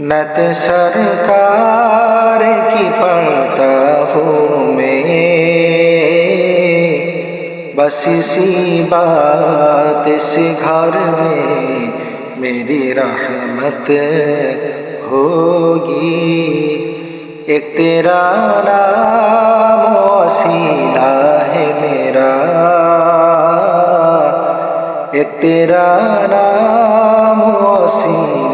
नत सरकार की पढ़ता हूँ मैं। बस इसी बात से घर में मेरी रहमत होगी। एक तेरा नाम वसीला है मेरा। एक तेरा नाम वसीला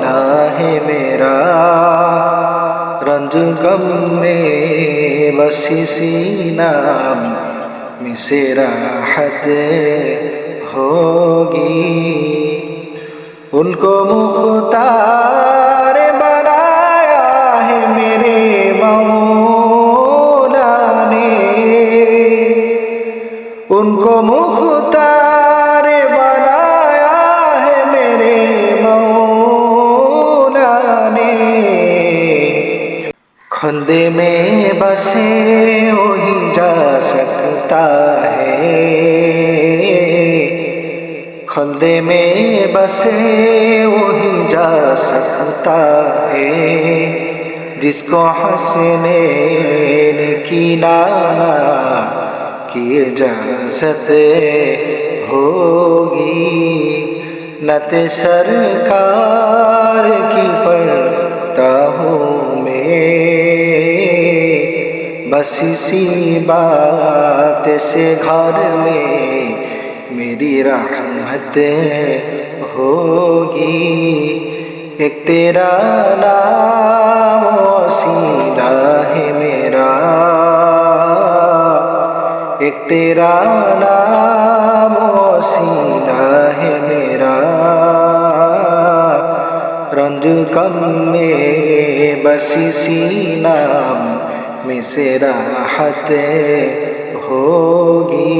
रंज गम में बस इसी नाम में से राहत होगी उनको मुख्तार बनाया है मेरे मौला ने उनको मुख्तार खंदे में बसे वही जा सकता है। खंदे में बसे वही जा सकता है। जिसको हंसने की नाना की इजाज़त होगी। नत सरकार बस इसी बात से घर में मेरी रहमत होगी। एक तेरा नाम वसीला है मेरा। एक तेरा नाम वसीला है मेरा। रंज कम में बस इसी नाम में से राहत होगी।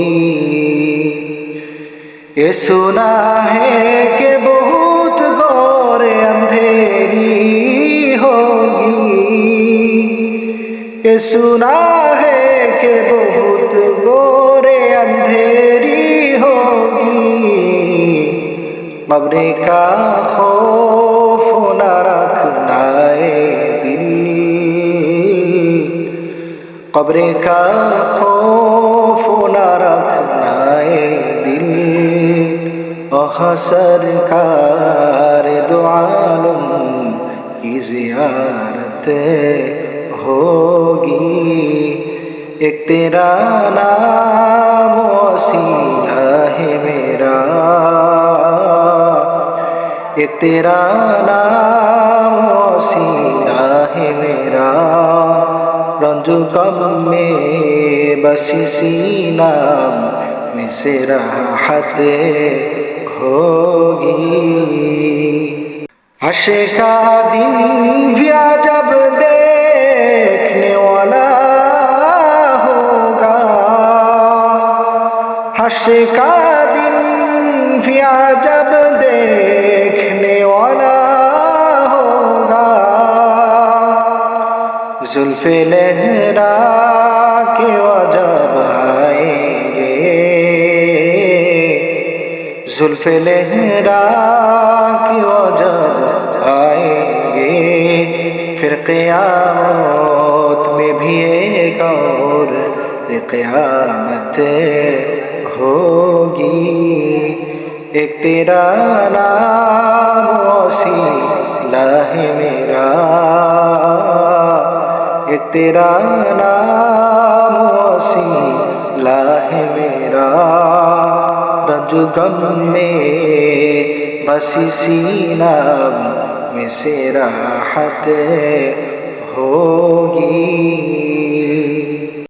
ये सुना है कि बहुत गौर अंधेरी होगी। ये सुना है कि बहुत गोरे अंधेरी होगी। कब्र का खौफ कब्र का खौफ न रखना ए दिल ओह सरकार दो आलम की जियारत होगी एक तेरा नाम वसीला है मेरा एक तेरा नाम वसीला है मेरा रंजू कम में बस इसी नाम में से राहत होगी। हशे का दिन व्या जब देखने वाला होगा। हशे का दिन व्या जब देखने जुल्फे लहरा के वजब आएँगे। जुल्फ लहरा के वजह आएँगे। फिर क़यामत में भी एक और क़यामत होगी। एक तेरा नाम वसीला है मेरा। तेरा नाम वसीला है मेरा। रज गम में बस इसी नाम में से राहत होगी।